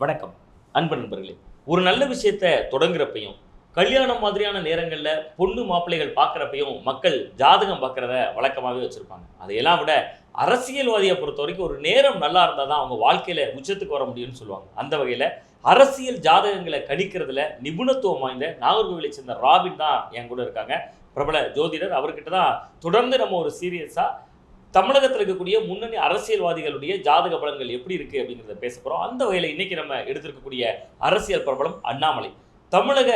வணக்கம். அன்பு நண்பர்களே ஒரு நல்ல விஷயத்த தொடங்குறப்பையும் கல்யாணம் மாதிரியான நேரங்களில் பொண்ணு மாப்பிள்ளைகள் பார்க்குறப்பையும் மக்கள் ஜாதகம் பார்க்குறத வழக்கமாகவே வச்சுருப்பாங்க. அதையெல்லாம் விட அரசியல்வாதியை பொறுத்த வரைக்கும் ஒரு நேரம் நல்லா இருந்தால் தான் அவங்க வாழ்க்கையில் உச்சத்துக்கு வர முடியும்னு சொல்லுவாங்க. அந்த வகையில் அரசியல் ஜாதகங்களை கணிக்கிறதுல நிபுணத்துவம் வாய்ந்த நாகர்கோவிலை சேர்ந்த ராபின் தான் என் கூட இருக்காங்க. பிரபல ஜோதிடர். அவர்கிட்ட தான் தொடர்ந்து நம்ம ஒரு சீரியஸாக தமிழகத்தில் இருக்கக்கூடிய முன்னணி அரசியல்வாதிகளுடைய ஜாதக பலன்கள் எப்படி இருக்கு அப்படிங்கிறத பேச போறோம். அந்த வகையில் இன்னைக்கு நம்ம எடுத்திருக்கக்கூடிய அரசியல் பிரபலம் அண்ணாமலை. தமிழக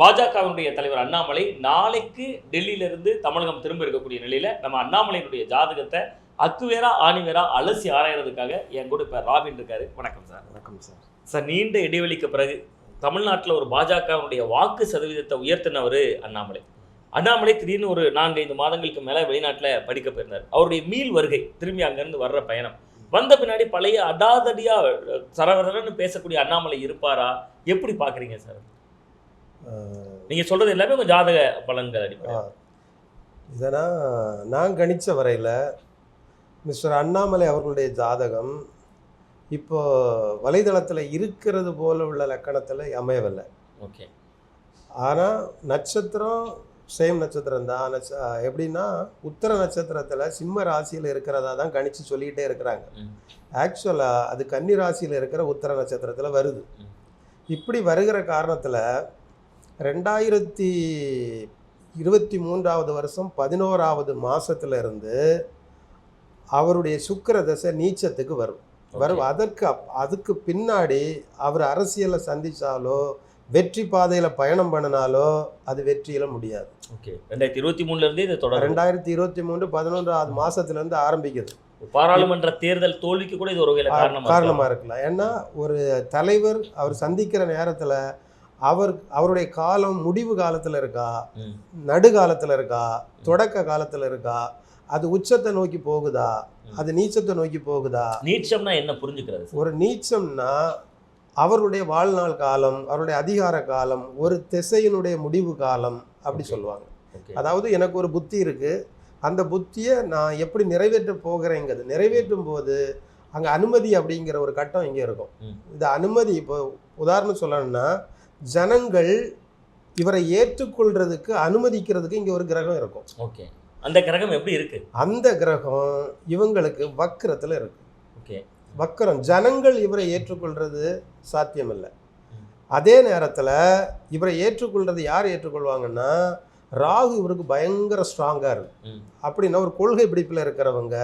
பாஜகவினுடைய தலைவர் அண்ணாமலை நாளைக்கு டெல்லியில இருந்து தமிழகம் திரும்ப இருக்கக்கூடிய நிலையில நம்ம அண்ணாமலையினுடைய ஜாதகத்தை அக்குவேரா ஆணிவேரா அலசி ஆராயறதுக்காக என் கூட இப்ப ராபின் இருக்காரு. வணக்கம் சார். வணக்கம் சார். சார் நீண்ட இடைவெளிக்கு பிறகு தமிழ்நாட்டில் ஒரு பாஜகவினுடைய வாக்கு சதவீதத்தை உயர்த்தினவர் அண்ணாமலை. அண்ணாமலை திடீர்னு ஒரு நான்கு ஐந்து மாதங்களுக்கு மேலே வெளிநாட்டில் படிக்க போயிருந்தார். அவருடைய மீள் வருகை திரும்பி அங்கேருந்து வர்ற பயணம். வந்த பின்னாடி பழைய அடாதடியா சரவரன்னு பேசக்கூடிய அண்ணாமலை இருப்பாரா? எப்படி பார்க்குறீங்க சார்? நீங்கள் சொல்றது எல்லாமே உங்கள் ஜாதக பலன்கள் அடிப்படை. இதனால் நான் கணித்த வரையில் மிஸ்டர் அண்ணாமலை அவர்களுடைய ஜாதகம் இப்போ வலைதளத்தில் இருக்கிறது போல உள்ள லக்கணத்தில் அமையவில்லை. ஓகே. ஆனால் நட்சத்திரம் சேம் நட்சத்திரம் தான். நட்ச எப்படின்னா உத்தர நட்சத்திரத்தில் சிம்ம ராசியில் இருக்கிறதா தான் கணிச்சு சொல்லிக்கிட்டே இருக்கிறாங்க. ஆக்சுவலாக அது கன்னி ராசியில் இருக்கிற உத்தர நட்சத்திரத்தில் வருது. இப்படி வருகிற காரணத்தில் ரெண்டாயிரத்தி இருபத்தி மூன்றாவது வருஷம் பதினோராவது மாசத்துல இருந்து அவருடைய சுக்கிர தசை நீச்சத்துக்கு வரும். வரும். அதற்கு அதுக்கு பின்னாடி அவர் அரசியலை சந்திச்சாலோ வெற்றி பாதையில பயணம் பண்ணினாலோ அது வெற்றியில முடியாது. ஓகே. ரெண்டாயிரத்தி இருபத்தி மூணுல இருந்தே இது தொடரும். ரெண்டாயிரத்தி இருபத்தி மூணு பதினொன்றாவது மாசத்துல இருந்து ஆரம்பிக்குது பாராளுமன்ற தேர்தல் தோல்விக்கு கூட இது ஒரு வகையில் காரணமா காரணமா இருக்கலாம். ஏன்னா ஒரு தலைவர் அவர் சந்திக்கிற நேரத்துல அவர் அவருடைய காலம் முடிவு காலத்துல இருக்கா. நடுகாலத்துல இருக்கா? தொடக்க காலத்துல இருக்கா? அது உச்சத்தை நோக்கி போகுதா. அது நீச்சத்தை நோக்கி போகுதா? நீச்சம்னா என்ன புரிஞ்சுக்கிறது? ஒரு நீச்சம்னா அவருடைய வாழ்நாள் காலம் அவருடைய அதிகார காலம் ஒரு திசையினுடைய முடிவு காலம் அப்படி. சொல்லுவாங்க. அதாவது எனக்கு ஒரு புத்தி இருக்கு. அந்த புத்தியை நான் எப்படி நிறைவேற்ற போகிறேங்கிறது நிறைவேற்றும் போது அங்கே அனுமதி அப்படிங்கிற ஒரு கட்டம் இங்கே இருக்கும். இந்த அனுமதி இப்போ உதாரணம் சொல்லணும்னா ஜனங்கள் இவரை ஏற்றுக்கொள்றதுக்கு அனுமதிக்கிறதுக்கு இங்கே ஒரு கிரகம் இருக்கும். ஓகே. அந்த கிரகம் எப்படி இருக்கு? அந்த கிரகம் இவங்களுக்கு வக்கரத்தில் இருக்கு. ஓகே. வக்கரம் ஜனங்கள் இவரை ஏற்றுக்கொள்றது சாத்தியமில்லை. அதே நேரத்தில் இவரை ஏற்றுக்கொள்றது யார் ஏற்றுக்கொள்வாங்கன்னா ராகு இவருக்கு பயங்கர ஸ்ட்ராங்காக இருக்கு. அப்படின்னா ஒரு கொள்கை பிடிப்பில் இருக்கிறவங்க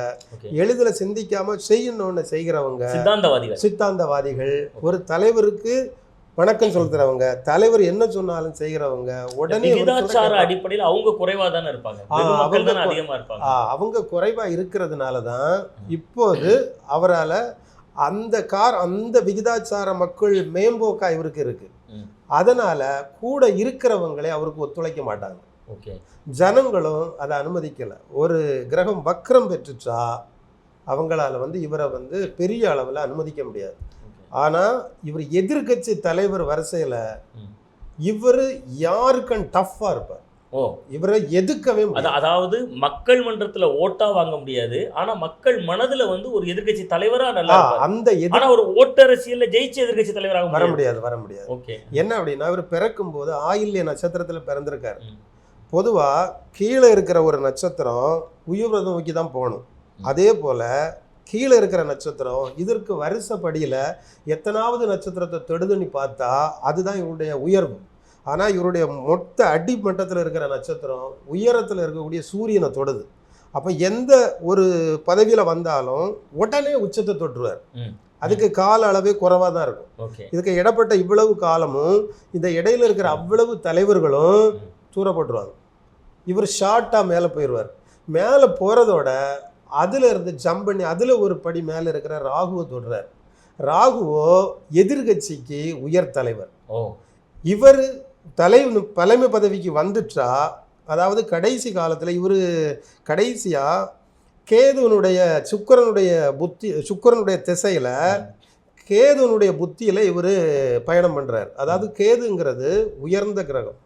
எளிதில் சிந்திக்காம செய்யணும்னு செய்கிறவங்க சித்தாந்தவாதிகள். சித்தாந்தவாதிகள் ஒரு தலைவருக்கு வணக்கம் செலுத்துறவங்க தலைவர் என்ன சொன்னாலும் செய்கிறவங்க உடனே விகிதாச்சார அடிப்படையில் அவங்க குறைவா தானே இருப்பாங்க அவங்க அதிகமா இருப்பாங்க. அவங்க குறைவா இருக்கிறதுனால தான் இப்போது அவரால் அந்த கார் அந்த விகிதாச்சார மக்கள் மேம்போக்கா இவருக்கு இருக்கு. அதனால கூட இருக்கிறவங்களே அவருக்கு ஒத்துழைக்க மாட்டாங்க. ஓகே. ஜனங்களும் அதை அனுமதிக்கல. ஒரு கிரகம் வக்ரம் பெற்றுச்சா அவங்களால வந்து இவரை வந்து பெரிய அளவில் அனுமதிக்க முடியாது. ஆனால் இவர் எதிர்க்கட்சி தலைவர் வரிசையில். இவர் யாருக்கும் டஃப்பாக இருப்பார் ஓ இவரை எதுக்கவே அதாவது மக்கள் மன்றத்துல ஓட்டா வாங்க முடியாது ஆனா மக்கள் மனதுல வந்து ஒரு எதிர்க்கட்சி தலைவரா நல்லா. அந்த ஆனா ஒரு ஓட்டரசியல்ல ஜெயிச்ச எதிர்க்கட்சி தலைவராக வர முடியாது வர முடியாது ஓகே என்ன அப்படின்னா இவர் பிறக்கும் போது ஆயில்ய நட்சத்திரத்தில் பிறந்திருக்காரு ம். பொதுவாக கீழே இருக்கிற ஒரு நட்சத்திரம் உயர்வதை நோக்கி தான் போகணும். அதே போல் கீழே இருக்கிற நட்சத்திரம் இதற்கு வருஷப்படியில் எத்தனாவது நட்சத்திரத்தை தொடுதுன்னு பார்த்தா அதுதான் இவருடைய உயர்வு. ஆனால் இவருடைய மொத்த அடிமட்டத்தில் இருக்கிற நட்சத்திரம் உயரத்தில் இருக்கக்கூடிய சூரியனை தொடுது. அப்போ எந்த ஒரு பதவியில் வந்தாலும் உடனே உச்சத்தை ம். அதுக்கு கால அளவே குறைவாக தான் இருக்கும். இதுக்கு இடப்பட்ட இவ்வளவு காலமும் இந்த இடையில இருக்கிற அவ்வளவு தலைவர்களும். தூரப்பட்டுருவாங்க. இவர் ஷார்ட்டாக மேலே போயிடுவார் மேலே போகிறதோட அதில் இருந்து ஜம்ப் பண்ணி அதில் ஒரு படி மேலே இருக்கிற ராகுவை தொடுறார். ராகுவோ எதிர்கட்சிக்கு உயர் தலைவர். ஓ. இவர் தலை தலைமை பதவிக்கு வந்துட்டா அதாவது கடைசி காலத்தில் இவர் கடைசியாக கேதுவனுடைய சுக்கிரனுடைய புத்தி சுக்கிரனுடைய திசையில் கேதுவனுடைய புத்தியில் இவர் பயணம் பண்ணுறார் அதாவது கேதுங்கிறது உயர்ந்த கிரகம்.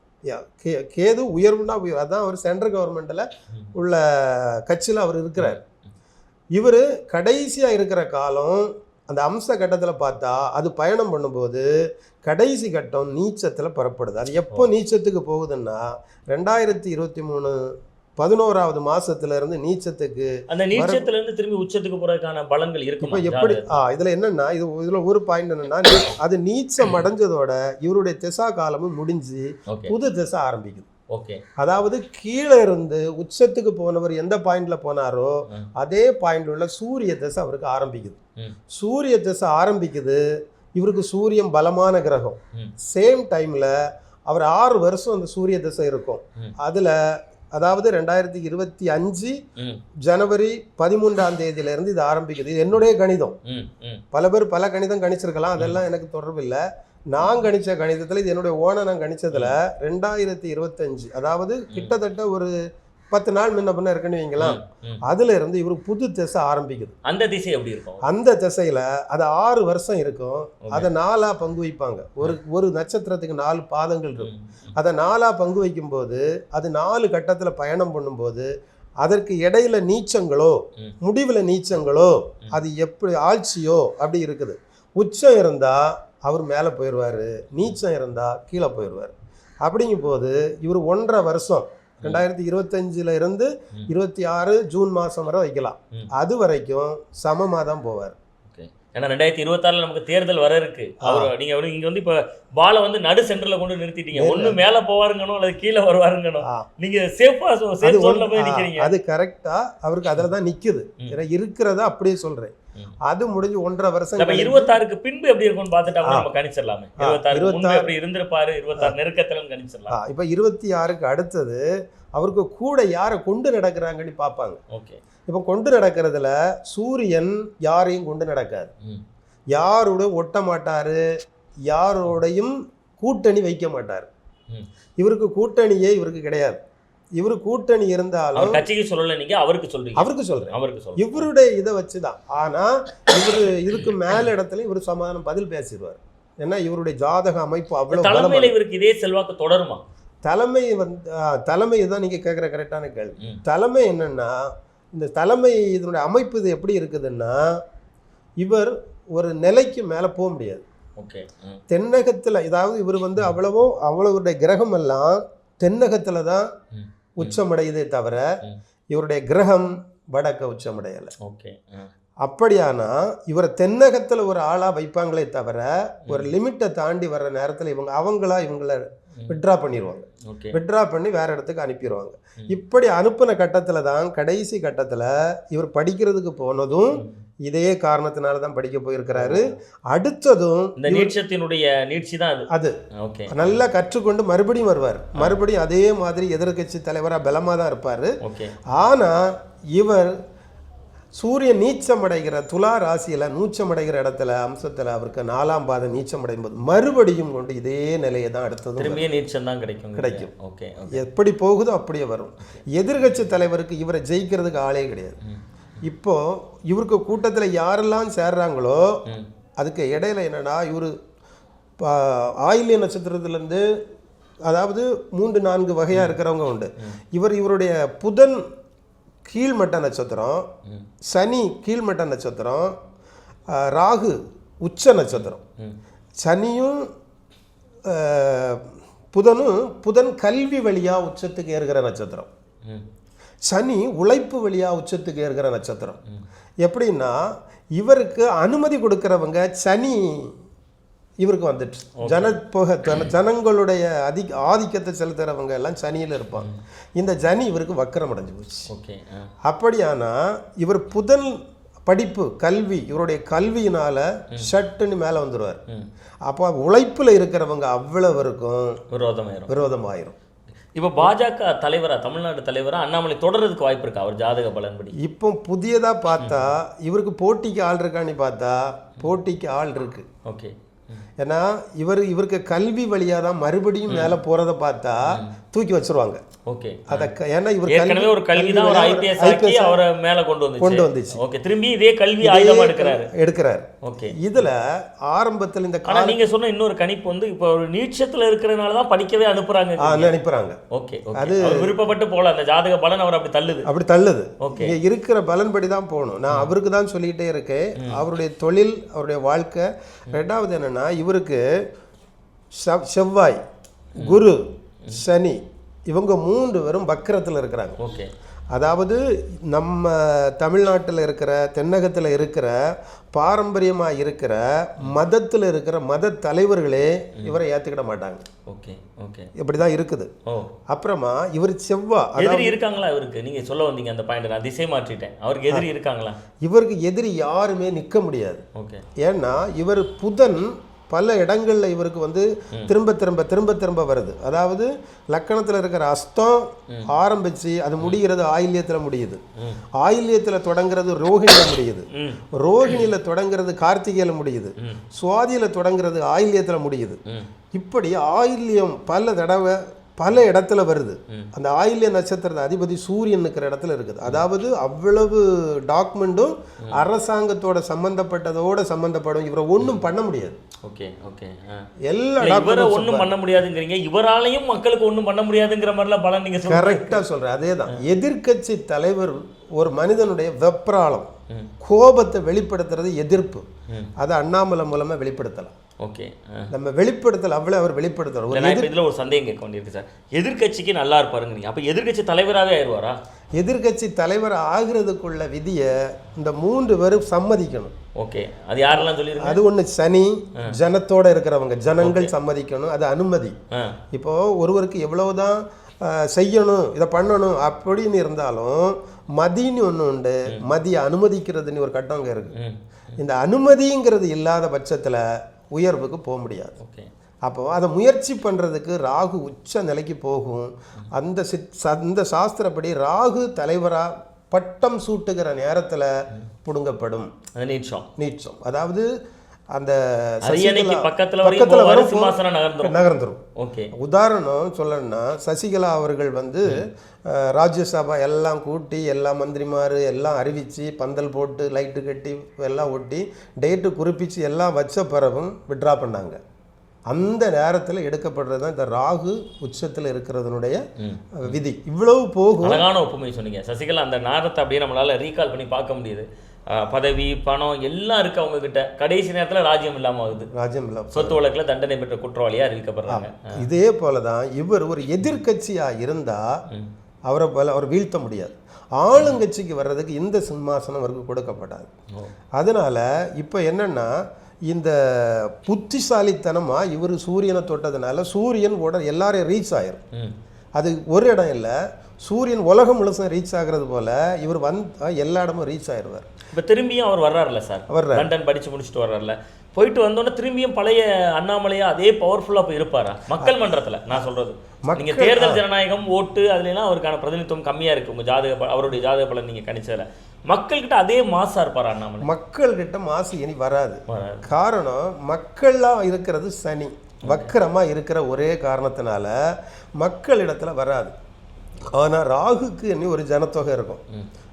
கே கேது உயர்வுனா உயர் அதான் அவர் சென்ட்ரல் கவர்மெண்ட்டில். உள்ள கட்சியில் அவர் இருக்கிறார். இவர் கடைசியாக இருக்கிற காலம் அந்த அம்ச கட்டத்தில் பார்த்தா அது பயணம் பண்ணும்போது கடைசி கட்டம் நீச்சத்தில் புறப்படுது. அது எப்போ நீச்சத்துக்கு போகுதுன்னா ரெண்டாயிரத்தி இருபத்தி மூணு பதினோராவது மாசத்துல இருந்து நீச்சத்துக்கு அந்த நீச்சத்துல இருந்து திரும்பி உச்சத்துக்கு போறதுக்கான பலன்கள் இப்போ இருக்குமா எப்படி? ஆ இதுல என்னன்னா இது இதுல ஒரு பாயிண்ட் என்னன்னா அது நீச்சம் அடைஞ்சதோட இவருடைய திசா காலமும் முடிஞ்சு புது திசை ஆரம்பிக்குது. ஓகே. அதாவது கீழே இருந்து உச்சத்துக்கு போனவர் எந்த பாயிண்ட்ல போனாரோ. அதே பாயிண்ட்ல உள்ள சூரிய திசை அவருக்கு ஆரம்பிக்குது. சூரிய திசை ஆரம்பிக்குது இவருக்கு சூரியன் பலமான கிரகம். சேம் டைம்ல அவர் ஆறு வருஷம் அந்த சூரிய திசை இருக்கும். அதுல அதாவது ரெண்டாயிரத்தி இருபத்தி அஞ்சு ஜனவரி பதிமூன்றாம் தேதியில இருந்து இது ஆரம்பிக்குது. இது என்னுடைய கணிதம். பல பேர் பல கணிதம் கணிச்சிருக்கலாம். அதெல்லாம் எனக்கு தொடர்பு இல்லை நான் கணிச்ச கணிதத்தில் இது என்னுடைய ஓனை நான் கணிச்சதுல ரெண்டாயிரத்தி இருபத்தஞ்சு அதாவது கிட்டத்தட்ட ஒரு பத்து நாள் முன்ன பின்ன இருக்குன்னு வைங்களேன் ம். அதுல இருந்து இவருக்கு புது திசை ஆரம்பிக்குது அந்த திசை எப்படி இருக்கும் அந்த திசையில அது ஆறு வருஷம் இருக்கும். அதை நாலா பங்கு வைப்பாங்க ஒரு ஒரு நட்சத்திரத்துக்கு நாலு பாதங்கள் இருக்கும். அதை நாலா பங்கு வைக்கும்போது அது நாலு கட்டத்துல பயணம் பண்ணும்போது அதற்கு இடையில நீச்சங்களோ. முடிவுல நீச்சங்களோ. அது எப்படி ஆட்சியோ அப்படி இருக்குது உச்சம் இருந்தா அவர் மேலே போயிடுவாரு நீச்சம் இருந்தா கீழே போயிடுவார் அப்படிங்கும் போது இவர் ஒன்றரை வருஷம் ரெண்டாயிரத்தி இருபத்தஞ்சில் இருந்து. இருபத்தி ஆறு ஜூன் மாதம் வரை வைக்கலாம். அது வரைக்கும் சமமாக தான் போவார் ஏன்னா ரெண்டாயிரத்தி இருபத்தாறுல நமக்கு தேர்தல் வர இருக்கு அவர் நீங்க இங்க வந்து இப்ப பாலை வந்து நடு சென்டர்ல கொண்டு நிறுத்திட்டீங்க. ஒண்ணு மேல போவாருங்கணும் அல்லது கீழே வருவாருங்கணும். நீங்க சேஃபா சேஃப் போய் நிக்கிறீங்க அது கரெக்டா அவருக்கு அதில் தான் நிக்குது. ஏன்னா இருக்கிறத அப்படியே சொல்றேன். அது முடிஞ்சு ஒன்றரை வருஷம் நம்ம இருபத்தாறுக்கு பின்பு எப்படி இருக்கும்னு பார்த்துட்டு நம்ம கணிச்சிடலாமே. இருபத்தாறு முன்பு 26 எப்படி இருந்திருப்பாரு இருபத்தாறு நெருக்கத்துல கணிச்சிடலாம். இப்ப இருபத்தி ஆறுக்கு அடுத்தது அவருக்கு கூட யாரை கொண்டு நடக்கிறாங்கன்னு பார்ப்பாங்க. ஓகே. இப்போ கொண்டு நடக்கிறதுல சூரியன் யாரையும் கொண்டு நடக்காது. யாரோட ஒட்ட மாட்டாரு யாரோடையும் கூட்டணி வைக்க மாட்டார். இவருக்கு கூட்டணியே இவருக்கு கிடையாது. இவரு கூட்டணி இருந்தாலும் கட்சிக்கு சொல்லல நீங்க அவருக்கு சொல்றீங்க. அவருக்கு சொல்றேன். அவருக்கு சொல்றேன். இவருடைய இதை வச்சுதான். ஆனா இவரு இதுக்கு மேல இடத்துல இவர் சமாதானம் பதில் பேசிடுவார். ஏன்னா இவருடைய ஜாதக அமைப்பு அவ்வளவு தலைமையில இவருக்கு இதே செல்வாக்கு தொடருமா? தலைமை வந்து தலைமை தான் நீங்க கேட்குற கரெக்டான கேள்வி. தலைமை என்னன்னா இந்த தலைமை இதனுடைய அமைப்பு இது எப்படி இருக்குதுன்னா இவர் ஒரு நிலைக்கு மேலே போக முடியாது. ஓகே. தென்னகத்தில் இதாவது இவர் வந்து அவ்வளவோ அவ்வளவுடைய கிரகம் எல்லாம் தென்னகத்தில் தான். உச்சமடையுதே தவிர. இவருடைய கிரகம் வடக்க உச்சமடையலை ஓகே. அப்படியானா இவரை தென்னகத்தில் ஒரு ஆளாக வைப்பாங்களே தவிர ஒரு லிமிட்டை தாண்டி வர்ற நேரத்தில் இவங்க அவங்களா இவங்கள. விட்ரா பண்ணிடுவாங்க விட்ரா பண்ணி வேற இடத்துக்கு அனுப்பிடுவாங்க. இப்படி அனுப்பின கட்டத்தில் தான் கடைசி கட்டத்தில் இவர் படிக்கிறதுக்கு போனதும். இதே காரணத்தினால தான் படிக்க போயிருக்கிறாரு. அடுத்ததும் இந்த நீட்சத்தினுடைய நீட்சி தான் அது. அது. ஓகே. நல்லா கற்றுக்கொண்டு மறுபடியும் வருவார். மறுபடியும் அதே மாதிரி எதிர்க்கட்சி தலைவராக பலமாக தான் இருப்பார். ஓகே. ஆனால் இவர் சூரியன் நீச்சமடைகிற துலா ராசியில் நீச்சமடைகிற இடத்துல அம்சத்தில் அவருக்கு நாலாம் பாதம் நீச்சமடையும் போது மறுபடியும் கொண்டு இதே நிலையை தான் அடுத்ததும் திரும்பிய நீட்சம் தான் கிடைக்கும் கிடைக்கும். ஓகே எப்படி போகுதோ அப்படியே வரும். எதிர்கட்சி தலைவருக்கு இவரை ஜெயிக்கிறதுக்கு ஆளே கிடையாது. ம். இப்போ இவருக்கு கூட்டத்தில் யாரெல்லாம் சேர்றாங்களோ. அதுக்கு இடையில என்னன்னா இவர் ஆயில்ய நட்சத்திரத்துலேருந்து அதாவது மூன்று நான்கு வகையாக இருக்கிறவங்க உண்டு இவர் இவருடைய புதன் கீழ்மட்ட நட்சத்திரம். சனி கீழ்மட்ட நட்சத்திரம் ராகு உச்ச நட்சத்திரம். சனியும் புதனும் புதன் கல்வி வழியாக உச்சத்துக்கு ஏறுகிற நட்சத்திரம். சனி உழைப்பு வழியாக உச்சத்துக்கு ஏறுகிற நட்சத்திரம். எப்படின்னா இவருக்கு அனுமதி கொடுக்கறவங்க சனி இவருக்கு வந்துட்டு. ஜன போக ஜன ஜனங்களுடைய அதிக ஆதிக்கத்தை செலுத்துறவங்க எல்லாம் சனியில் இருப்பாங்க. இந்த சனி இவருக்கு வக்கரம் அடைஞ்சு போச்சு ஓகே இவர் புதன் படிப்பு கல்வி இவருடைய கல்வியினால ஷட்டுன்னு மேலே வந்துடுவார். அப்போ உழைப்பில் இருக்கிறவங்க அவ்வளவு இருக்கும். விரோதமாயிரும். விரோதமாயிரும். இப்போ பாஜக தலைவரா தமிழ்நாடு தலைவரா அண்ணாமலை தொடர்றதுக்கு வாய்ப்பு இருக்கா? அவர் ஜாதக பலன்படி. இப்போ புதியதாக பார்த்தா இவருக்கு போட்டிக்கு ஆள் இருக்கான்னு பார்த்தா போட்டிக்கு ஆள் இருக்கு. ஓகே. ஏன்னா இவர் இவருக்கு கல்வி வழியாக தான் மறுபடியும் மேலே போகிறத பார்த்தா தூக்கி வச்சிருவாங்க. ஓகே. அதை ஏன்னா இவர் ஏற்கனவே ஒரு கல்வி தான் ஒரு ஐபிஎஸ் ஆக்கி அவரை மேல கொண்டு வந்துச்சு. கொண்டு வந்துச்சு. ஓகே திரும்பி இதே கல்வி ஆயுதமா எடுக்கிறாரு. எடுக்கிறார். ஓகே. இதுல ஆரம்பத்தில் இந்த ஆனா நீங்க சொன்ன இன்னொரு கணிப்பு வந்து இப்போ ஒரு நீட்சத்துல இருக்கிறதுனால தான் படிக்கவே அனுப்புறாங்க அனுப்புறாங்க. ஓகே அவர் விருப்பப்பட்டு போல அந்த ஜாதக பலன் அவர் அப்படி தள்ளுது. அப்படி தள்ளுது. ஓகே. இருக்கிற பலன்படி தான் போகணும். நான் அவருக்கு தான் சொல்லிக்கிட்டே இருக்கேன். அவருடைய தொழில் அவருடைய வாழ்க்கை. ரெண்டாவது என்னன்னா இவருக்கு செவ்- செவ்வாய் குரு சனி இவங்க மூன்று பேரும் வக்கரத்தில் இருக்கிறாங்க. ஓகே. அதாவது நம்ம தமிழ்நாட்டில் இருக்கிற தென்னகத்தில் இருக்கிற பாரம்பரியமாக இருக்கிற மதத்தில் இருக்கிற மத தலைவர்களே இவரை ஏற்றுக்கிட மாட்டாங்க. Okay okay. இப்படி தான் இருக்குது அப்புறமா இவர் செவ்வா எதிரி இருக்காங்களா இவருக்கு? நீங்க சொல்ல வந்தீங்க அந்த பாயிண்ட் நான் திசை மாற்றிட்டேன். அவருக்கு எதிரி இருக்காங்களா? இவருக்கு எதிரி யாருமே நிற்க முடியாது. ஓகே. ஏன்னா இவர் புதன் பல இடங்கள்ல இவருக்கு வந்து திரும்ப திரும்ப திரும்ப திரும்ப வருது. அதாவது லக்கணத்தில் இருக்கிற அஸ்தம் ஆரம்பிச்சு அது முடிகிறது ஆயில்யத்தில் முடியுது. ஆயில்யத்தில் தொடங்குறது ரோகிணியில் முடியுது. ம். ரோகிணியில தொடங்குறது கார்த்திகையில முடியுது. சுவாதியில தொடங்குறது ஆயில்யத்துல முடியுது. இப்படி ஆயில்யம் பல தடவை பல இடத்துல வருது. அந்த ஆயில்ய நட்சத்திரத்தை அதிபதி சூரியன் இருக்கிற இடத்துல இருக்குது. அதாவது அவ்வளவு டாக்குமெண்ட்டும் அரசாங்கத்தோட சம்பந்தப்பட்டதோட சம்பந்தப்படும். இவரை ஒண்ணும் பண்ண முடியாது. Okay okay. எல்லா இவரை ஒண்ணும் பண்ண முடியாதுங்கிறீங்க. இவராலையும் மக்களுக்கு ஒண்ணும் பண்ண முடியாதுங்கிற மாதிரிலாம் பலன் நீங்க சொல்லுங்க கரெக்டா சொல்றேன். அதேதான் எதிர்க்கட்சி தலைவர் ஒரு மனிதனுடைய வெப்ராளம். கோபத்தை வெளிப்படுத்துறது எதிர்ப்பு. அதை அண்ணாமலை மூலமா வெளிப்படுத்தலாம். ஓகே நம்ம வெளிப்படுத்தல் அவ்வளவு அவர் இப்போ இதில் ஒரு சந்தேகம் கேட்க வேண்டியிருக்கு சார். எதிர்க்கட்சிக்கு நல்லா இருப்பாருங்க நீங்க. அப்போ எதிர்க்கட்சி தலைவராகவே ஆயிடுவாரா? எதிர்க்கட்சி தலைவர் ஆகிறதுக்குள்ள விதியை இந்த மூன்று பேரும் சம்மதிக்கணும். ஓகே அது யாரெல்லாம் சொல்லிருங்க அது ஒண்ணு சனி ஜனத்தோட இருக்கிறவங்க. ஜனங்கள் சம்மதிக்கணும். அது அனுமதி. இப்போ ஒருவருக்கு எவ்வளவுதான் செய்யணும் இதை பண்ணணும் அப்படின்னு இருந்தாலும் மதின்னு ஒன்று உண்டு. மதியை அனுமதிக்கிறதுன்னு ஒரு கட்டம் இருக்கு. இந்த அனுமதிங்கிறது இல்லாத பட்சத்துல உயர்வுக்கு போக முடியாது. ஓகே. அப்போ அதை முயற்சி பண்ணுறதுக்கு ராகு உச்ச நிலைக்கு போகும். அந்த சித் அந்த சாஸ்திரப்படி ராகு தலைவராக பட்டம் சூட்டுகிற நேரத்தில் புடுங்கப்படும். நீச்சம். நீச்சம். அதாவது அந்த பக்கத்துல பக்கத்துல வரும் சிம்மாசனம் நகர்ந்துரும். நகர்ந்துரும். ஓகே. உதாரணம் சொல்லணும்னா சசிகலா அவர்கள் வந்து ராஜ்யசபா எல்லாம் கூட்டி எல்லா மந்திரிமார் எல்லாம் அறிவித்து பந்தல் போட்டு லைட்டு கட்டி எல்லாம் ஒட்டி டேட்டு குறிப்பிச்சு எல்லாம் வச்ச பிறகும் விட்ரா பண்ணாங்க. அந்த நேரத்தில் எடுக்கப்படுறது தான் இந்த ராகு உச்சத்தில் இருக்கிறதுனுடைய விதி. இவ்வளவு போகும். அழகான ஒப்புமை சொன்னீங்க. சசிகலா அந்த நேரத்தை அப்படியே நம்மளால ரீகால் பண்ணி பார்க்க முடியுது. பதவி பணம் எல்லாம் இருக்கு அவங்க கிட்ட கடைசி நேரத்துல ராஜ்யம் இல்லாம ஆகுது. ராஜ்யம் இல்லை சொத்து வழக்குல தண்டனை பெற்ற குற்றவாளியா அறிவிக்கப்படுறாங்க. இதே போல தான் இவர் ஒரு எதிர்க்கட்சியாக இருந்தால். அவரை போல அவர் வீழ்த்த முடியாது. ஆளுங்கட்சிக்கு வர்றதுக்கு இந்த சிம்மாசனம் அவருக்கு கொடுக்கப்படாது. அதனால இப்போ என்னன்னா இந்த புத்திசாலித்தனமாக இவர் சூரியனை தொட்டதுனால சூரியன் உடனே எல்லாரையும் ரீச் ஆயிரும். அது ஒரு இடம் இல்லை. சூரியன் உலகம் முழுசும் ரீச் ஆகுறது போல இவர் வந்தா எல்லா இடமும் ரீச் ஆயிடுவார் இப்ப திரும்பியும் அவர் வர்றாருல்ல சார். வர்றாரு. லண்டன் படிச்சு முடிச்சுட்டு வர்றாருல போயிட்டு வந்தோடனே திரும்பியும் பழைய அண்ணாமலையா அதே பவர்ஃபுல்லா போய் இருப்பாரா? மக்கள் மன்றத்துல நான் சொல்றது. நீங்க மக்கள், தேர்தல் ஜனநாயகம் ஓட்டு அதுல எல்லாம் அவருக்கான பிரதிநிதித்துவம் கம்மியா இருக்கு. உங்க ஜாதக அவருடைய ஜாதக பலன் நீங்க கணிச்சதுல. மக்கள்கிட்ட அதே மாசா இருப்பாரா அண்ணாமலை? மக்கள்கிட்ட மாசு இனி வராது. காரணம் மக்கள்லாம் இருக்கிறது சனி. வக்கரமாக இருக்கிற ஒரே காரணத்தினால மக்களிடத்துல வராது. ஆனால் ராகுக்கு இனி ஒரு ஜனத்தொகை இருக்கும்.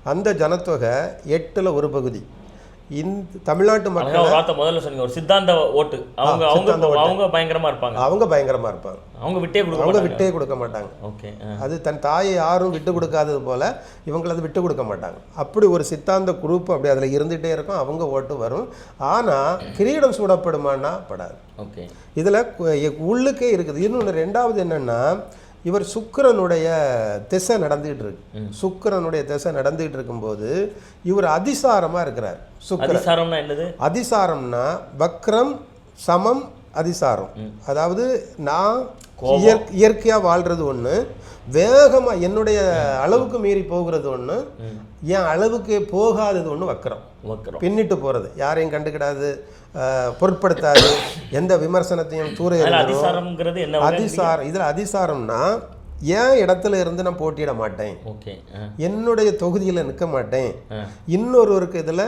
அந்த ஜனத்தொகை எட்டுல ஒரு பகுதி. இந்த தமிழ்நாட்டு மக்கள் வார்த்தை முதல்ல சொன்னீங்க ஒரு சித்தாந்த ஓட்டு. அவங்க அவங்க. அவங்க பயங்கரமா இருப்பாங்க. அவங்க பயங்கரமா இருப்பாங்க. அவங்க விட்டே கொடுக்க அவங்க விட்டே கொடுக்க மாட்டாங்க. ஓகே அது தன் தாயை யாரும் விட்டு கொடுக்காதது போல இவங்களை அது விட்டு கொடுக்க மாட்டாங்க. அப்படி ஒரு சித்தாந்த குரூப் அப்படி அதில் இருந்துகிட்டே இருக்கும். அவங்க ஓட்டு வரும். ஆனால் கிரீடம் சூடப்படுமான்னா படாது. ஓகே. இதில் உள்ளுக்கே இருக்குது. இன்னொன்று ரெண்டாவது என்னன்னா இவர் சுக்கிரனுடைய திசை நடந்துகிட்டு இருக்கு. சுக்கிரனுடைய திசை நடந்துகிட்டு இருக்கும்போது இவர் அதிசாரமாக இருக்கிறார். சுக்கிரன் அதிசாரம்னா என்னது? அதிசாரம்னா வக்ரம் சமம் அதிசாரம். அதாவது நான் இயற்கையாக வாழ்கிறது ஒன்று வேகமாக என்னுடைய அளவுக்கு மீறி போகிறது ஒன்று என் அளவுக்கு போகாதது ஒன்று வக்கிறோம் பின்னிட்டு போகிறது யாரையும் கண்டுக்கிடாது பொருட்படுத்தாது எந்த விமர்சனத்தையும் தூர? அதிசாரம் இதில் அதிசாரம்னா என் இடத்துல இருந்து நான் போட்டியிட மாட்டேன்? என்னுடைய தொகுதியில் நிற்க மாட்டேன். இன்னொருவருக்கு இதில்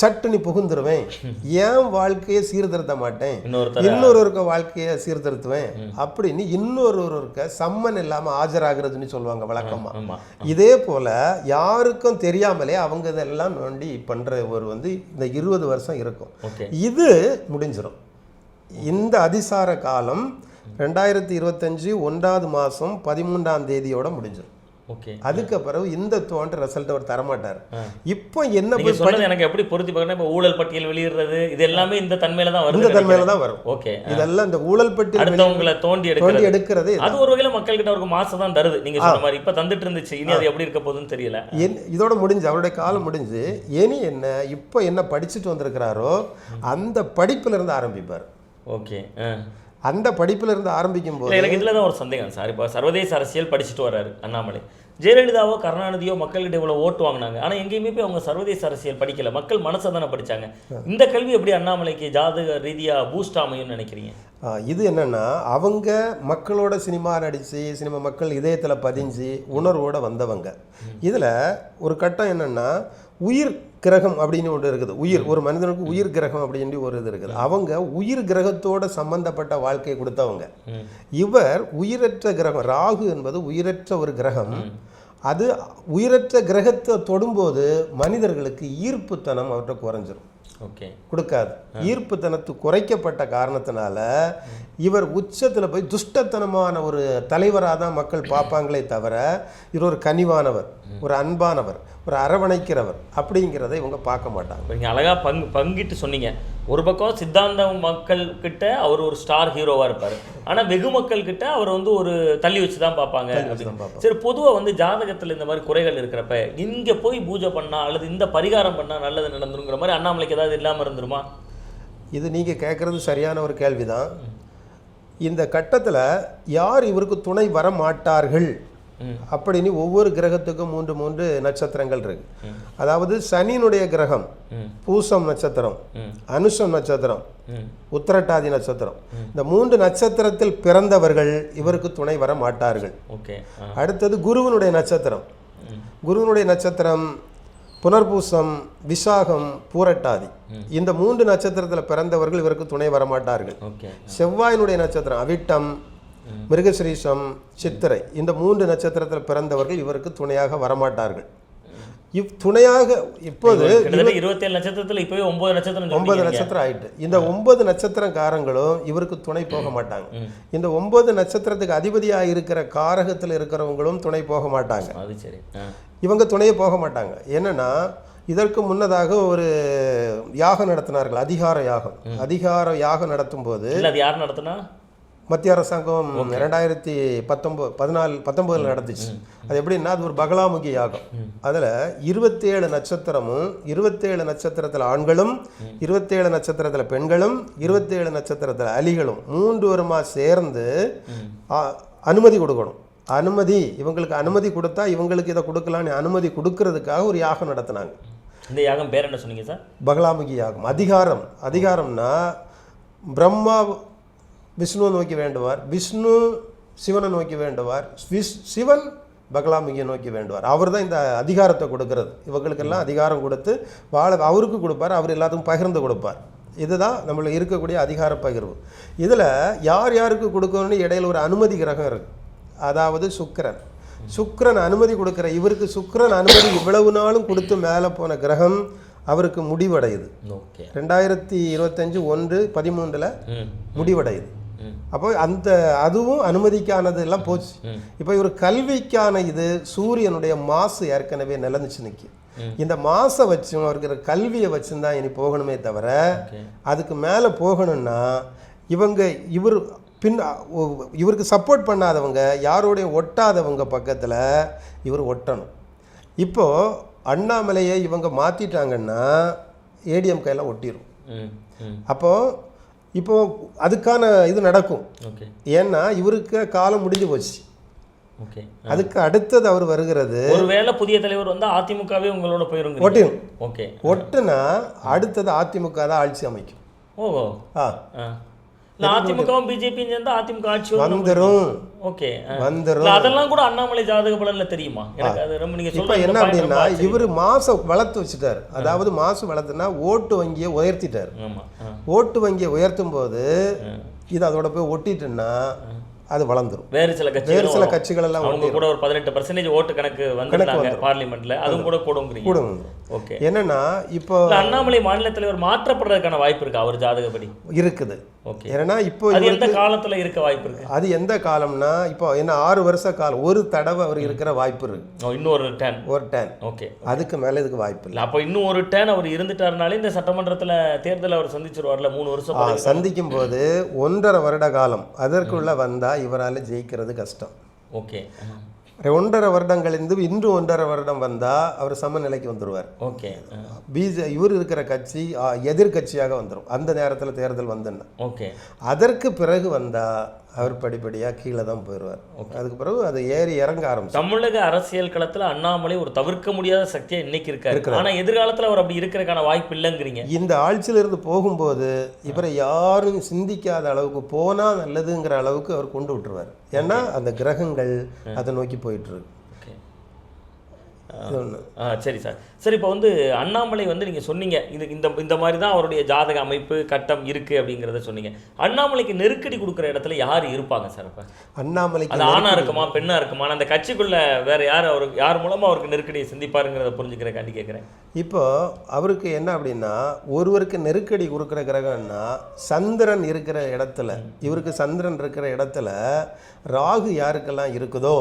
சட்டுன்னு புகுந்துருவேன். ஏன் வாழ்க்கையை சீர்திருத்த மாட்டேன்? இன்னொருவருக்க வாழ்க்கையை சீர்திருத்துவேன். அப்படின்னு இன்னொருவருக்க சம்மன் இல்லாம ஆஜராகிறதுன்னு சொல்லுவாங்க வழக்கமா. ஆமா. இதே போல யாருக்கும் தெரியாமலே அவங்க இதெல்லாம் நோண்டி பண்ற ஒரு வந்து இந்த இருபது வருஷம் இருக்கும். இது முடிஞ்சிடும் இந்த அதிசார காலம் ரெண்டாயிரத்தி இருபத்தஞ்சு ஒன்றாவது மாதம் பதிமூன்றாம் தேதியோட முடிஞ்சிடும் அதுக்கு பிறகு இந்த தோன்ற ரிசல்ட் அவர் தரமாட்டார். இப்போ என்ன சொன்னது எனக்கு எப்படி பொருத்தி பார்க்கணும் இப்போ ஊழல் பட்டியல் வெளியிடுறது இது எல்லாமே இந்த தன்மையில தான் இந்த வருது தன்மையில தான் வரும். ஓகே இதெல்லாம் இந்த ஊழல் பட்டி அடுத்தவங்களை தோண்டி தோண்டி எடுக்கிறது அது ஒரு வகையில மக்கள் கிட்ட அவருக்கு மாசம் தான் தருது. நீங்க சொன்ன மாதிரி. இப்ப தந்துட்டு இருந்துச்சு. இனி அது எப்படி இருக்க போகுதுன்னு தெரியல. இதோட முடிஞ்சு அவருடைய காலம் முடிஞ்சு இனி என்ன இப்போ என்ன படிச்சுட்டு வந்திருக்கிறாரோ அந்த படிப்புல இருந்து ஆரம்பிப்பார் ஓகே அந்த படிப்புல இருந்து ஆரம்பிக்கும் போது எனக்கு இதில் தான் ஒரு சந்தேகம். சார் இப்போ சர்வதேச அரசியல் படிச்சுட்டு வர்றாரு அண்ணாமலை. ஜெயலலிதாவோ கருணாநிதியோ மக்கள்கிட்ட இவ்வளோ ஓட்டு வாங்கினாங்க. ஆனால் எங்கேயுமே போய் அவங்க சர்வதேச அரசியல் படிக்கல. மக்கள் மனசை தானே படிச்சாங்க. இந்த கல்வி எப்படி அண்ணாமலைக்கு ஜாதக ரீதியாக பூஸ்ட் அமையும்னு நினைக்கிறீங்க? இது என்னென்னா அவங்க மக்களோட சினிமா நடித்து சினிமா மக்கள் இதயத்தில் பதிஞ்சு உணர்வோடு வந்தவங்க. இதில் ஒரு கட்டம் என்னென்னா உயிர் கிரகம் அப்படின்னு ஒன்று இருக்குது. உயிர் ஒரு மனிதனுக்கு உயிர் கிரகம் அப்படின்னு ஒரு இது இருக்குது. அவங்க உயிர் கிரகத்தோட சம்பந்தப்பட்ட வாழ்க்கையை கொடுத்தவங்க. இவர் உயிரற்ற கிரகம் ராகு என்பது உயிரற்ற ஒரு கிரகம். அது உயிரற்ற கிரகத்தை தொடும்போது மனிதர்களுக்கு ஈர்ப்புத்தனம் அவர்கிட்ட குறைஞ்சிரும். கொடுக்காது. ஈர்ப்புத்தனத்து குறைக்கப்பட்ட காரணத்தினால இவர் உச்சத்தில் போய் துஷ்டத்தனமான ஒரு தலைவராக தான் மக்கள் பார்ப்பாங்களே தவிர இவர் ஒரு கனிவானவர் ஒரு அன்பானவர். ஒரு அரவணைக்கிறவர் அப்படிங்கிறத இவங்க பார்க்க மாட்டாங்க. நீங்கள் அழகாக பங்கு பங்கிட்டு சொன்னீங்க. ஒரு பக்கம் சித்தாந்த மக்கள் கிட்ட அவர் ஒரு ஸ்டார் ஹீரோவாக இருப்பார். ஆனால் வெகு மக்கள் கிட்ட அவர் வந்து ஒரு தள்ளி வச்சு தான் பார்ப்பாங்க. தான். சரி பொதுவாக வந்து ஜாதகத்தில் இந்த மாதிரி குறைகள் இருக்கிறப்ப இங்கே போய் பூஜை பண்ணா அல்லது இந்த பரிகாரம் பண்ணா நல்லது நடந்துருங்கிற மாதிரி அண்ணாமலைக்கு ஏதாவது இல்லாமல் இருந்துருமா? இது நீங்கள் கேட்குறது சரியான ஒரு கேள்விதான். இந்த கட்டத்தில் யார் இவருக்கு துணை வர மாட்டார்கள். அப்படின்னு ஒவ்வொரு கிரகத்துக்கும் மூன்று மூன்று நட்சத்திரங்கள் இருக்கு. அதாவது சனியினுடைய கிரகம் பூசம் நட்சத்திரம் அனுஷம் நட்சத்திரம் உத்திரட்டாதி நட்சத்திரம். இந்த மூன்று நட்சத்திரத்தில் பிறந்தவர்கள் இவருக்கு துணை வர மாட்டார்கள். அடுத்தது குருவினுடைய நட்சத்திரம். குருவினுடைய நட்சத்திரம் புனர்பூசம் விசாகம் பூரட்டாதி. இந்த மூன்று நட்சத்திரத்தில் பிறந்தவர்கள் இவருக்கு துணை வர மாட்டார்கள். செவ்வாயினுடைய நட்சத்திரம் அவிட்டம் மிருகசிரீஷம் சித்திரை இந்த மூன்று நட்சத்திரத்தில் பிறந்தவர்கள் இவருக்கு துணையாக வரமாட்டார்கள். இவ் துணையாக இப்போது இருபத்தேழு நட்சத்திரத்தில் இப்போவே ஒன்பது நட்சத்திரம் ஒன்பது. நட்சத்திரம் ஆயிட்டு. இந்த ஒன்பது நட்சத்திரக்காரங்களும் இவருக்கு துணை போக மாட்டாங்க. இந்த ஒன்பது நட்சத்திரத்துக்கு அதிபதியாக இருக்கிற காரகத்தில் இருக்கிறவங்களும் துணை போக மாட்டாங்க. அது சரி. இவங்க துணையே போக மாட்டாங்க. என்னன்னா இதற்கு முன்னதாக ஒரு யாகம் நடத்தினார்கள். அதிகார யாகம். அதிகார யாகம் நடத்தும் போது யார் நடத்துனா? மத்திய அரசாங்கம் ரெண்டாயிரத்தி பத்தொம்பது பதினாலு பத்தொம்போதில் நடந்துச்சு. அது எப்படின்னா அது ஒரு பகலாமுகி யாகம். அதில் இருபத்தேழு நட்சத்திரமும் இருபத்தேழு நட்சத்திரத்தில் ஆண்களும் இருபத்தேழு நட்சத்திரத்தில் பெண்களும் இருபத்தேழு நட்சத்திரத்தில் அலிகளும் மூன்று வருமா சேர்ந்து அனுமதி கொடுக்கணும். அனுமதி இவங்களுக்கு அனுமதி கொடுத்தா இவங்களுக்கு இதை கொடுக்கலான்னு அனுமதி கொடுக்கறதுக்காக ஒரு யாகம் நடத்தினாங்க. இந்த யாகம் பேர் என்ன சொன்னீங்க சார்? பகலாமுகி யாகம். அதிகாரம். அதிகாரம்னா பிரம்மா விஷ்ணுவை நோக்கி வேண்டுவார். விஷ்ணு சிவனை நோக்கி வேண்டுவார். விஸ் சிவன் பகலாமுகியை நோக்கி வேண்டுவார். அவர் தான் இந்த அதிகாரத்தை கொடுக்கறது. இவங்களுக்கெல்லாம் அதிகாரம் கொடுத்து வாழ அவருக்கு கொடுப்பார் அவர் எல்லாத்துக்கும் பகிர்ந்து கொடுப்பார். இதுதான் நம்மளுக்கு இருக்கக்கூடிய அதிகார பகிர்வு. இதில் யார் யாருக்கு கொடுக்கணும்னு இடையில ஒரு அனுமதி கிரகம் இருக்கு. அதாவது சுக்கிரன். சுக்கிரன் அனுமதி கொடுக்குற இவருக்கு சுக்கிரன் அனுமதி இவ்வளவு நாளும் கொடுத்து மேலே போன கிரகம் அவருக்கு முடிவடையுது. ஓகே. ரெண்டாயிரத்தி இருபத்தஞ்சு ஒன்று பதிமூன்றில் முடிவடையுது. அப்போ அந்த அதுவும் அனுமதிக்கானது எல்லாம் போச்சு. இப்போ இவர் கல்விக்கான இது சூரியனுடைய மாசு ஏற்கனவே நிலந்துச்சு நிற்கி இந்த மாசை வச்சும் அவருக்கு கல்வியை வச்சும் தான் இனி போகணுமே தவிர அதுக்கு மேலே போகணும்னா இவங்க இவர் பின் இவருக்கு சப்போர்ட் பண்ணாதவங்க யாரோடையும் ஒட்டாதவங்க பக்கத்தில் இவர் ஒட்டணும். இப்போது அண்ணாமலையை இவங்க மாற்றிட்டாங்கன்னா ஏடிஎம் கையில் ஒட்டிடும் அப்போது இப்போ அதுக்கான இது நடக்கும். ஓகே ஏன்னா இவருக்கு காலம் முடிஞ்சு போச்சு. ஓகே அதுக்கு அடுத்தது அவர் வருகிறது. ஒருவேளை புதிய தலைவர் வந்தா அதிமுகவே உங்களோட போயிருங்க ஒட்டிடும் ஓகே ஒட்டுனா அடுத்தது அதிமுக தான் ஆட்சி அமைக்கும். ஓ ஆ. அதிமுகவும் பிஜேபியும் சேர்ந்தா அதிமுக ஆட்சி வந்துரும். ஓகே. வந்துரும். அதெல்லாம் கூட அண்ணாமலை ஜாதக பலன்ல தெரியுமா? எனக்கு அது ரொம்ப நீங்க இப்போ என்ன அப்படின்னா. இவர் மாசம் வளர்த்து வச்சுட்டார். அதாவது மாசம் வளர்த்துனா ஓட்டு வங்கியை உயர்த்திட்டார். ஓட்டு வங்கியை உயர்த்தும் போது இது அதோட போய் ஒட்டிட்டுன்னா அது வளர்ந்துரும். வேறு சில வேறு கட்சிகள் சில கட்சிகள் எல்லாம் அவங்க கூட ஒரு பதினெட்டு பர்சன்டேஜ் ஓட்டு கணக்கு வந்துரும். பார்லிமெண்ட்ல. அதுவும் கூட கூடுங்கிறீங்க கூட ஓகே. என்னன்னா இப்போ அண்ணாமலை மாநில தலைவர் மாற்றப்படுறதுக்கான வாய்ப்பு இருக்கு? அவர் ஜாதகப்படி? இருக்குது. ஓகே. ஏன்னா இப்போ அது எந்த காலத்துல இருக்க வாய்ப்பு இருக்கு? அது எந்த காலம்னா இப்போ என்ன ஆறு வருஷ காலம் ஒரு தடவை அவர் இருக்கிற வாய்ப்பு இருக்கு. இன்னொரு டேன் ஒரு டேன் ஓகே. அதுக்கு மேல இதுக்கு வாய்ப்பு இல்லை. அப்போ இன்னும் ஒரு டேன் அவர் இருந்துட்டாருனாலே இந்த சட்டமன்றத்துல தேர்தல் அவர் சந்திச்சிருவார்ல மூணு வருஷம். சந்திக்கும் போது ஒன்றரை வருட காலம் அதற்குள்ள வந்தா இவரால ஜெயிக்கிறது கஷ்டம். ஓகே. ஒன்றரை வருடம் கழிந்து இன்று ஒன்றரை வருடம் வந்தா அவர் சமநிலைக்கு வந்துருவார். ஓகே. பிஜே இவர் இருக்கிற கட்சி ஆ, எதிர்க்கட்சியாக வந்துடும் அந்த நேரத்தில் தேர்தல் வந்துன்னா. ஓகே. அதற்கு பிறகு வந்தா அவர் படிப்படியாக கீழே தான் போயிடுவார் அதுக்கு பிறகு அது ஏறி இறங்க ஆரம்பிச்சு தமிழக அரசியல் களத்துல அண்ணாமலை ஒரு தவிர்க்க முடியாத சக்தியா இன்னைக்கு இருக்காரு. ஆனா எதிர்காலத்துல அவர் அப்படி இருக்கிறதுக்கான வாய்ப்பு இல்லைங்கிறீங்க. இந்த ஆட்சியிலிருந்து போகும்போது இவரை யாரும் சிந்திக்காத அளவுக்கு போனா நல்லதுங்கிற அளவுக்கு அவர் கொண்டு விட்டுருவார். ஏன்னா அந்த கிரகங்கள் அதை நோக்கி போயிட்டு இருக்கு ஓகே இது ஒண்ணு. ஆ சரி சார். சரி இப்போ வந்து அண்ணாமலை வந்து நீங்கள் சொன்னீங்க. இது இந்த இந்த மாதிரி தான் அவருடைய ஜாதக அமைப்பு கட்டம் இருக்குது அப்படிங்கிறத சொன்னீங்க. அண்ணாமலைக்கு நெருக்கடி கொடுக்குற இடத்துல யார் இருப்பாங்க சார் இப்போ அண்ணாமலைக்கு அது ஆணா இருக்குமா பெண்ணா இருக்குமா? அந்த கட்சிக்குள்ள வேற யார் அவருக்கு யார் மூலமா அவருக்கு நெருக்கடியை சிந்திப்பாருங்கிறத புரிஞ்சுக்கிறக்காண்டி கேட்குறேன் இப்போ அவருக்கு என்ன அப்படின்னா ஒருவருக்கு நெருக்கடி கொடுக்குற கிரகம்னா சந்திரன் இருக்கிற இடத்துல இவருக்கு சந்திரன் இருக்கிற இடத்துல ராகு யாருக்கெல்லாம் இருக்குதோ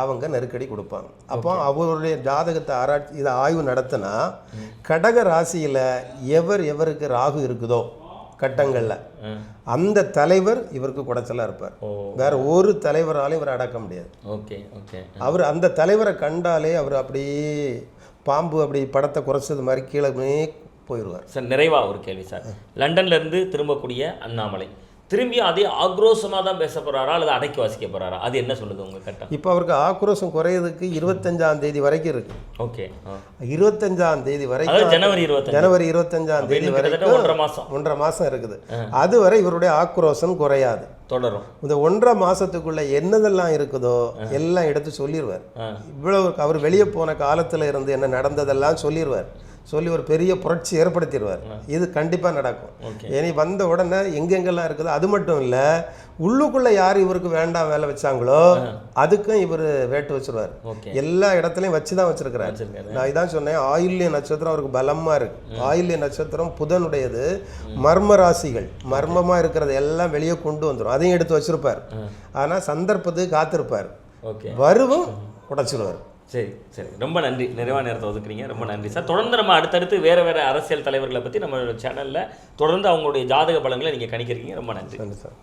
அவங்க நெருக்கடி கொடுப்பாங்க. அப்போ அவருடைய ஜாதகத்தை ஆராய்ச்சி இதை ஆய்வு நடத்தினா கடக ராசியில் எவர் எவருக்கு ராகு இருக்குதோ கட்டங்களில் அந்த தலைவர் இவருக்கு குடைச்சலாக இருப்பார். வேற ஒரு தலைவராலையும் இவரை அடக்க முடியாது. Okay okay. அவர் அந்த தலைவரை கண்டாலே அவர் அப்படியே பாம்பு அப்படி படத்தை குறைச்சது மாதிரி கீழே போயிடுவார். சார் நிறைவா ஒரு கேள்வி சார். லண்டன்ல இருந்து திரும்பக்கூடிய அண்ணாமலை. திரும்பி அதே ஆக்ரோஷமா தான் பேச போறாரா அல்லது அடக்கி வாசிக்க போறாரா? அது என்ன சொல்லுது உங்க கட்டம் இப்போ அவருக்கு ஆக்ரோஷம் குறையதுக்கு இருபத்தஞ்சாம் தேதி வரைக்கும் இருக்கு. ஓகே இருபத்தஞ்சாம் தேதி வரைக்கும் ஜனவரி இருபத்தஞ்சு. ஜனவரி இருபத்தஞ்சாம் தேதி வரைக்கும் ஒன்றரை மாசம். ஒன்றரை மாசம் இருக்குது. அதுவரை இவருடைய ஆக்ரோஷம் குறையாது. தொடரும். இந்த ஒன்றரை மாசத்துக்குள்ள என்னதெல்லாம் இருக்குதோ எல்லாம் எடுத்து சொல்லிடுவார். இவ்வளவு அவர் வெளியே போன காலத்துல இருந்து என்ன நடந்ததெல்லாம் சொல்லிடுவார் சொல்லி ஒரு பெரிய புரட்சி ஏற்படுத்திடுவார். இது கண்டிப்பா நடக்கும். இனி வந்த உடனே எங்கெங்கெல்லாம் இருக்குதோ அது மட்டும் இல்ல உள்ளுக்குள்ள யார் இவருக்கு வேண்டாம் வேலை வச்சாங்களோ அதுக்கும் இவர் வேட்டு வச்சிருவார். எல்லா இடத்துலையும் வச்சு தான் வச்சிருக்கிறார் நான் இதான் சொன்னேன் ஆயில்ய நட்சத்திரம் அவருக்கு பலமா இருக்கு. ஆயில்ய நட்சத்திரம் புதனுடையது. மர்ம ராசிகள் மர்மமா இருக்கிறது எல்லாம் வெளியே கொண்டு வந்துடும் அதையும் எடுத்து வச்சிருப்பார். ஆனா சந்தர்ப்பத்துக்கு காத்திருப்பார். வருவும் உடைச்சிருவார் சரி சரி. ரொம்ப நன்றி. நிறைவான நேரத்தை ஒதுக்குறீங்க ரொம்ப நன்றி சார். தொடர்ந்து நம்ம அடுத்தடுத்து வேறு வேறு அரசியல் தலைவர்களை பற்றி நம்ம சேனலில் தொடர்ந்து அவங்களுடைய ஜாதக பலங்களை நீங்கள் கணிக்கிறீங்க. ரொம்ப நன்றி. நன்றி சார்.